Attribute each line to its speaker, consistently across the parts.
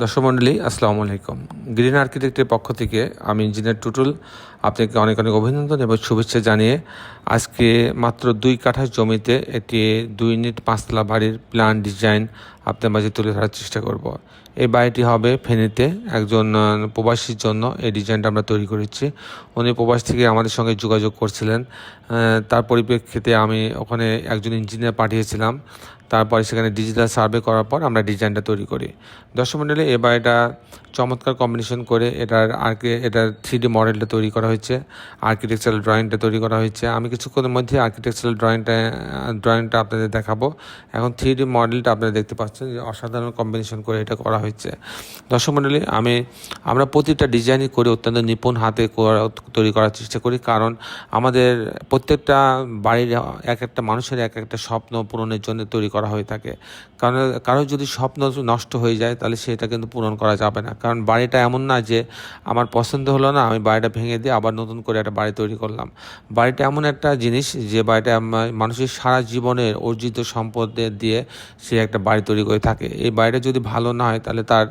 Speaker 1: দর্শক মণ্ডলী, আসসালামু আলাইকুম। গ্রিন আর্কিটেক্টের পক্ষ থেকে আমি ইঞ্জিনিয়ার টুটুল আপনাকে অনেক অনেক অভিনন্দন এবং শুভেচ্ছা জানিয়ে আজকে মাত্র দুই কাঠা জমিতে একটি দুই ইউনিট পাঁচতলা বাড়ির প্ল্যান ডিজাইন আপনার মাঝে তুলে ধরার চেষ্টা করব। এই বাড়িটি হবে ফেনীতে একজন প্রবাসীর জন্য এই ডিজাইনটা আমরা তৈরি করেছি। উনি প্রবাস থেকে আমাদের সঙ্গে যোগাযোগ করছিলেন। তার পরিপ্রেক্ষিতে আমি ওখানে একজন ইঞ্জিনিয়ার পাঠিয়েছিলাম। তারপরে সেখানে ডিজিটাল সার্ভে করার পর আমরা ডিজাইনটা তৈরি করি। দর্শক মণ্ডলী এ বাড়িটা চমৎকার কম্বিনেশন করে এটার আর্কে এটার থ্রি ডি মডেলটা তৈরি করা হয়েছে আর্কিটেকচারাল ড্রয়িংটা তৈরি করা হয়েছে। আমি কিছুক্ষণের মধ্যে আর্কিটেকচারাল ড্রয়িংটা ড্রয়িংটা আপনাদের দেখাবো। এখন থ্রি ডি মডেলটা আপনারা দেখতে পাচ্ছেন যে অসাধারণ কম্বিনেশন করে এটা করা হয়েছে। দর্শক আমি, আমরা প্রতিটা ডিজাইনই করে অত্যন্ত নিপুণ হাতে তৈরি করার চেষ্টা করি। কারণ আমাদের প্রত্যেকটা বাড়ির এক একটা মানুষের এক একটা স্বপ্ন পূরণের জন্য তৈরি করা হয়ে থাকে। কারণ, কারোর যদি স্বপ্ন নষ্ট হয়ে যায়, তাহলে সেটা কিন্তু পূরণ করা যাবে না। কারণ বাড়িটা এমন না যে, আমার পছন্দ হলো না, আমি বাড়িটা ভেঙে দিয়ে আবার নতুন করে একটা বাড়ি তৈরি করলাম। বাড়িটা এমন একটা জিনিস যে, বাড়িটা মানুষের সারা জীবনের অর্জিত সম্পদ দিয়ে সে একটা বাড়ি তৈরি করে থাকে। এই বাড়িটা যদি ভালো না হয়, তাহলে তার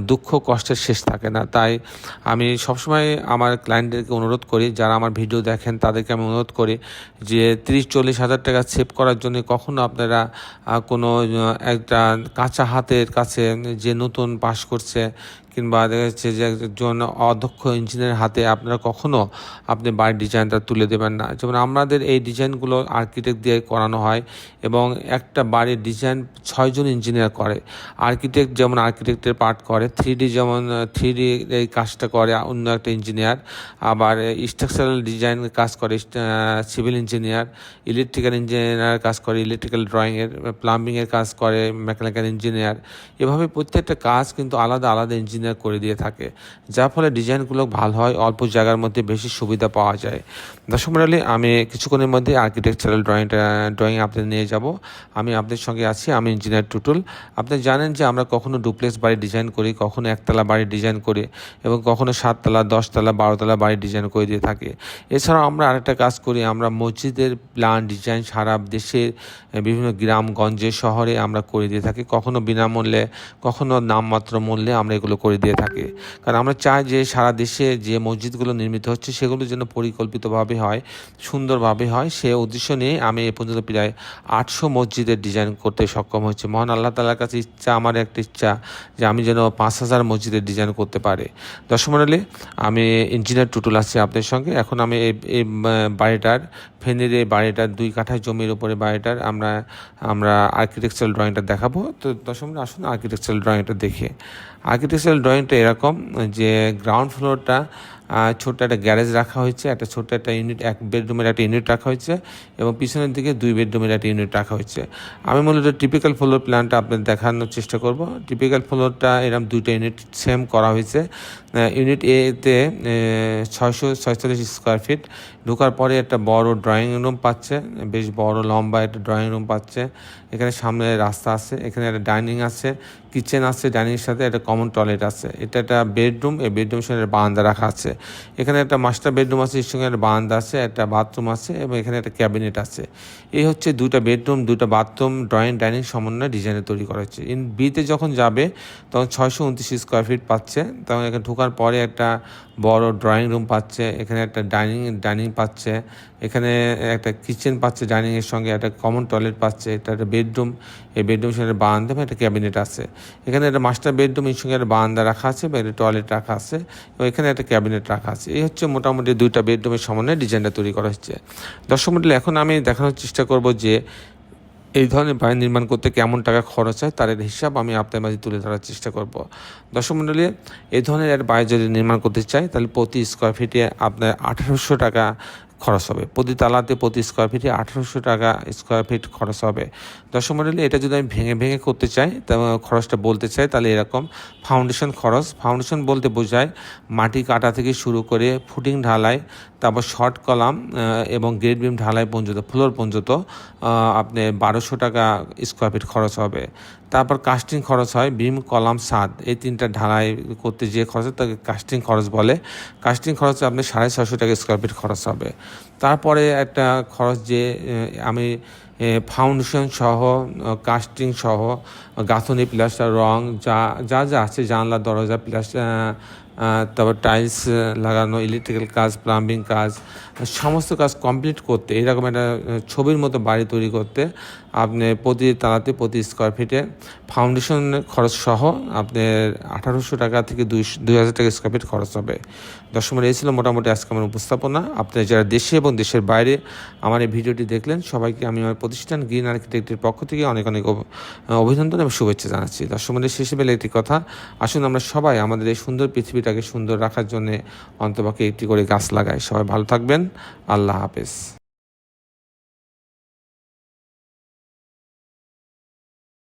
Speaker 1: দুঃখ কষ্টের শেষ থাকে না। তাই আমি সবসময় আমার ক্লায়েন্টদেরকে অনুরোধ করি, যারা আমার ভিডিও দেখেন, তাদেরকে আমি অনুরোধ করি যে, তিরিশ চল্লিশ হাজার টাকা সেভ করার জন্য কখনো আপনারা কোনো একটা কাঁচা হাতের কাছে যে নতুন পাশ করছে কিংবা দেখা যাচ্ছে যে একজন অধ্যক্ষ ইঞ্জিনিয়ারের হাতে আপনারা কখনও আপনি বাড়ির ডিজাইনটা তুলে দেবেন না। যেমন আমাদের এই ডিজাইনগুলো আর্কিটেক্ট দিয়ে করানো হয় এবং একটা বাড়ির ডিজাইন ছয়জন ইঞ্জিনিয়ার করে। আর্কিটেক্ট যেমন আর্কিটেক্টের পার্ট করে থ্রি ডি যেমন থ্রি ডি এই কাজটা করে অন্য একটা ইঞ্জিনিয়ার। আবার স্ট্রাকচারাল ডিজাইন কাজ করে সিভিল ইঞ্জিনিয়ার ইলেকট্রিক্যাল ইঞ্জিনিয়ার কাজ করে ইলেকট্রিক্যাল ড্রয়িংয়ের প্লাম্বিংয়ের কাজ করে মেকানিক্যাল ইঞ্জিনিয়ার এভাবে প্রত্যেকটা কাজ কিন্তু আলাদা আলাদা ইঞ্জিনিয়ার করে দিয়ে থাকে, যার ফলে ডিজাইনগুলো ভালো হয়, অল্প জায়গার মধ্যে বেশি সুবিধা পাওয়া যায়। দর্শক আমি কিছুক্ষণের মধ্যে আর্কিটেকচারাল ড্রয়িংটা ড্রয়িং আপনাদের নিয়ে যাব। আমি আপনাদের সঙ্গে আছি, আমি ইঞ্জিনিয়ার টুটুল। আপনি জানেন যে আমরা কখনো ডুপ্লেক্স বাড়ি ডিজাইন করি, কখনো একতলা বাড়ি ডিজাইন করি এবং কখনো সাততলা, দশতলা, বারোতলা বাড়ি ডিজাইন করে দিয়ে থাকি। এছাড়াও আমরা আরেকটা কাজ করি, আমরা মসজিদের প্ল্যান ডিজাইন সারা দেশের বিভিন্ন গ্রামগঞ্জে শহরে আমরা করে দিয়ে থাকি। কখনো বিনামূল্যে, কখনো নামমাত্র মূল্যে আমরা এগুলো করে দিয়ে থাকে। কারণ আমরা চাই যে সারা দেশে যে মসজিদগুলো নির্মিত হচ্ছে, সেগুলো যেন পরিকল্পিতভাবে হয়, সুন্দরভাবে হয়। সে উদ্দেশ্য নিয়ে আমি এ পর্যন্ত প্রায় আটশো মসজিদের ডিজাইন করতে সক্ষম হয়েছে। মহান আল্লাহ তালার কাছে ইচ্ছা, আমার একটা ইচ্ছা যে আমি যেন পাঁচ হাজার মসজিদের ডিজাইন করতে পারি। দর্শক মণ্ডলী, আমি ইঞ্জিনিয়ার টুটুল আছি আপনাদের সঙ্গে। এখন আমি এই বাড়িটার ফেনের এই বাড়িটার দুই কাঠা জমির উপরে বাড়িটার আমরা আমরা আর্কিটেকচারাল ড্রয়িংটা দেখাবো। তো দর্শক মণ্ডলী, আসুন আর্কিটেকচারাল ড্রয়িংটা দেখে। আর্কিটেকচারাল ড্রয়িংটা এরকম যে গ্রাউন্ড ফ্লোরটা ছোট্ট একটা গ্যারেজ রাখা হয়েছে, একটা ছোট্ট একটা ইউনিট, এক বেডরুমের একটা ইউনিট রাখা হয়েছে এবং পিছনের দিকে দুই বেডরুমের একটা ইউনিট রাখা হয়েছে। আমি মূলত টিপিক্যাল ফ্লোর প্ল্যানটা আপনাদের দেখানোর চেষ্টা করব। টিপিক্যাল ফ্লোরটা এরকম দুইটা ইউনিট সেম করা হয়েছে। ইউনিট এতে ছয়শো ছয়চল্লিশ স্কোয়ার ফিট ঢোকার পরে একটা বড় ড্রয়িং রুম পাচ্ছে, বেশ বড়, লম্বা একটা ড্রয়িং রুম পাচ্ছে। এখানে সামনে রাস্তা আছে, এখানে একটা ডাইনিং আছে কিচেন আছে ডাইনিংয়ের সাথে একটা কমন টয়লেট আছে। এটা একটা বেডরুম এই বেডরুমের সাথে বারান্দা রাখা আছে। এখানে একটা মাস্টার বেডরুম আছে, এর সঙ্গে একটা বারান্দা আছে, একটা বাথরুম আছে এবং এখানে একটা ক্যাবিনেট আছে। এই হচ্ছে দুইটা বেডরুম দুইটা বাথরুম ড্রয়িং ডাইনিং সমন্বয় ডিজাইনে তৈরি করা হচ্ছে ইন বিতে যখন যাবে, তখন ছয়শো উনত্রিশ স্কোয়ার ফিট পাচ্ছে। তখন এখানে ঢোকার পরে একটা বড় ড্রয়িং রুম পাচ্ছে, এখানে একটা ডাইনিং ডাইনিং পাচ্ছে, এখানে একটা কিচেন পাচ্ছে ডাইনিংয়ের সঙ্গে, একটা কমন টয়লেট পাচ্ছে, এটা একটা বেডরুম এই বেডরুমের সঙ্গে বারান্দা এবং একটা ক্যাবিনেট আছে। এখানে একটা মাস্টার বেডরুম এর সঙ্গে একটা বারান্দা রাখা আছে বা একটা টয়লেট রাখা আছে এবং এখানে একটা ক্যাবিনেট রাখা আছে। এই হচ্ছে মোটামুটি দুইটা বেডরুমের সমন্বয়ে ডিজাইনটা তৈরি করা হচ্ছে। দর্শক মন্ডলী, এখন আমি দেখানোর চেষ্টা করব যে এই ধরনের বাড়ি নির্মাণ করতে কেমন টাকা খরচ হয়, তার হিসাব আমি আপনার মাঝে তুলে ধরার চেষ্টা করব। দর্শক মণ্ডলী এই ধরনের একটা বাড়ি যদি নির্মাণ করতে চাই, তাহলে প্রতি স্কোয়ার ফিটে আপনার আঠারোশো টাকা খরচ হবে। প্রতি তালাতে প্রতি স্কোয়ার ফিটে আঠারোশো টাকা স্কোয়ার ফিট খরচ হবে। দশম মডেলে এটা যদি আমি ভেঙে ভেঙে করতে চাই খরচটা বলতে চাই, তাহলে এরকম ফাউন্ডেশন খরচ। ফাউন্ডেশন বলতে বোঝায় মাটি কাটা থেকে শুরু করে ফুটিং ঢালাই তারপর শর্ট কলাম এবং গ্রেড বিম ঢালাই পর্যন্ত ফ্লোর পর্যন্ত আপনি বারোশো টাকা স্কোয়ার ফিট খরচ হবে। তারপর কাস্টিং খরচ হয় বিম কলাম সাদ, এই তিনটা ঢালাই করতে যে খরচ হয় তাকে কাস্টিং খরচ বলে। কাস্টিং খরচ আপনি সাড়ে ছশো টাকা স্কোয়ার ফিট খরচ হবে। তারপরে একটা খরচ যে আমি ফাউন্ডেশন সহ কাস্টিং সহ, গাঁথনি প্লাস্টার রং, যা যা যা আছে, জানলা, দরজা প্লাস্টার তারপর টাইলস লাগানো ইলেকট্রিক্যাল কাজ প্লাম্বিং কাজ, সমস্ত কাজ কমপ্লিট করতে, এরকম একটা ছবির মতো বাড়ি তৈরি করতে, আপনি প্রতি তালাতে, প্রতি স্কোয়ার ফিটে ফাউন্ডেশন খরচ সহ আপনার আঠারোশো টাকা থেকে দুই দুই হাজার টাকা স্কোয়ার ফিট খরচ হবে। দশমের এই ছিল মোটামুটি আজকে আমার উপস্থাপনা। আপনারা যারা দেশে এবং দেশের বাইরে আমার এই ভিডিওটি দেখলেন, সবাইকে আমি আমার প্রতিষ্ঠান গ্রিন আর্কিটেক্টের পক্ষ থেকে অনেক অনেক অভিনন্দন এবং শুভেচ্ছা জানাচ্ছি। দর্শকদের শেষে বেলে একটি কথা। আসুন আমরা সবাই আমাদের এই সুন্দর পৃথিবীটাকে সুন্দর রাখার জন্য অন্তপক্ষে একটি করে গাছ লাগাই। সবাই ভালো থাকবেন। আল্লাহ হাফেজ।